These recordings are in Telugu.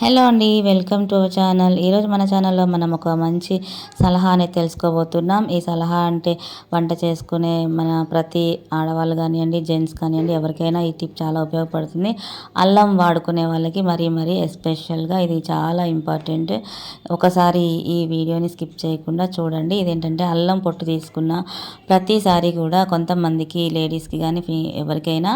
హలో అండి వెల్కమ్ టు అవర్ ఛానల్. ఈరోజు మన ఛానల్లో మనం ఒక మంచి సలహా అనేది తెలుసుకోబోతున్నాం. ఈ సలహా అంటే వంట చేసుకునే మన ప్రతి ఆడవాళ్ళు కానివ్వండి జెంట్స్ కానివ్వండి ఎవరికైనా ఈ టిప్ చాలా ఉపయోగపడుతుంది. అల్లం వాడుకునే వాళ్ళకి మరీ మరీ ఎస్పెషల్గా ఇది చాలా ఇంపార్టెంట్. ఒకసారి ఈ వీడియోని స్కిప్ చేయకుండా చూడండి. ఇదేంటంటే అల్లం పొట్టు తీసుకున్న ప్రతిసారి కూడా కొంతమందికి లేడీస్కి కానీ ఎవరికైనా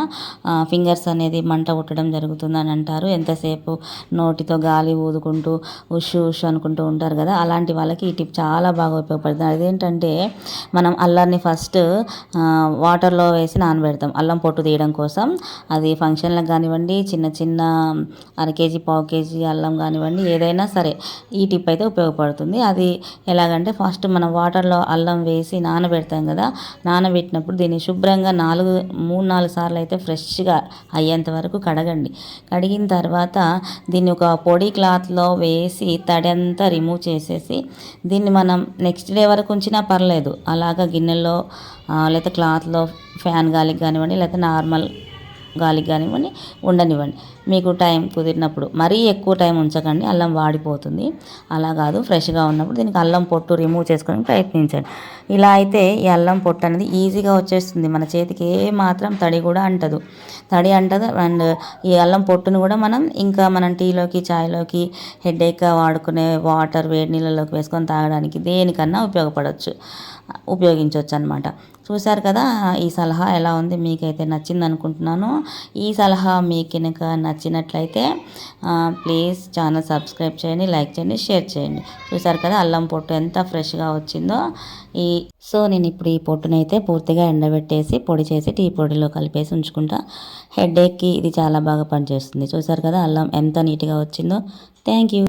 ఫింగర్స్ అనేది మంట పుట్టడం జరుగుతుందని అంటారు. ఎంతసేపు నోటితో గాలి ఊదుకుంటూ ఉష్ ఉష్ అనుకుంటూ ఉంటారు కదా. అలాంటి వాళ్ళకి ఈ టిప్ చాలా బాగా ఉపయోగపడుతుంది. అదేంటంటే మనం అల్లాన్ని ఫస్ట్ వాటర్లో వేసి నానబెడతాం. అల్లం పొట్టు తీయడం కోసం. అది ఫంక్షన్లకు కానివ్వండి చిన్న చిన్న అర కేజీ పావు కేజీ అల్లం కానివ్వండి ఏదైనా సరే ఈ టిప్ అయితే ఉపయోగపడుతుంది. అది ఎలాగంటే ఫస్ట్ మనం వాటర్లో అల్లం వేసి నానబెడతాం కదా. నానబెట్టినప్పుడు దీన్ని శుభ్రంగా నాలుగు మూడు నాలుగు సార్లు అయితే ఫ్రెష్గా అయ్యేంత వరకు కడగండి. కడిగిన తర్వాత దీన్ని ఒక పొడి క్లాత్లో వేసి తడి అంతా రిమూవ్ చేసేసి దీన్ని మనం నెక్స్ట్ డే వరకు ఉంచినా పర్లేదు. అలాగ గిన్నెలో లేకపోతే క్లాత్లో ఫ్యాన్ గాలికి కానివ్వండి లేకపోతే నార్మల్ గాలికి కానివ్వండి ఉండనివ్వండి. మీకు టైం కుదిరినప్పుడు మరీ ఎక్కువ టైం ఉంచకండి అల్లం వాడిపోతుంది. అలా కాదు ఫ్రెష్గా ఉన్నప్పుడు దీనికి అల్లం పొట్టు రిమూవ్ చేసుకోవడానికి ప్రయత్నించండి. ఇలా అయితే ఈ అల్లం పొట్టు అనేది ఈజీగా వచ్చేస్తుంది. మన చేతికి ఏ మాత్రం తడి కూడా అంటదు. తడి అంటదు అండ్ ఈ అల్లం పొట్టును కూడా మనం ఇంకా మనం టీలోకి చాయ్లోకి హెడేక్గా వాడుకునే వాటర్ వేడి నీళ్ళలోకి వేసుకొని తాగడానికి దేనికన్నా ఉపయోగపడవచ్చు ఉపయోగించవచ్చు అనమాట చూశారు కదా ఈ సలహా ఎలా ఉంది? మీకైతే నచ్చింది అనుకుంటున్నాను ఈ సలహా మీకు కనుక నచ్చినట్లయితే ప్లీజ్ ఛానల్ సబ్స్క్రైబ్ చేయండి లైక్ చేయండి షేర్ చేయండి. చూశారు కదా అల్లం పొట్టు ఎంత ఫ్రెష్గా వచ్చిందో ఈ సో నేను ఇప్పుడు ఈ పొట్టునైతే పూర్తిగా ఎండబెట్టేసి పొడి చేసి టీ పొడిలో కలిపేసి ఉంచుకుంటా. హెడ్ ఏక్కి ఇది చాలా బాగా పనిచేస్తుంది. చూసారు కదా అల్లం ఎంత నీట్గా వచ్చిందో. Thank you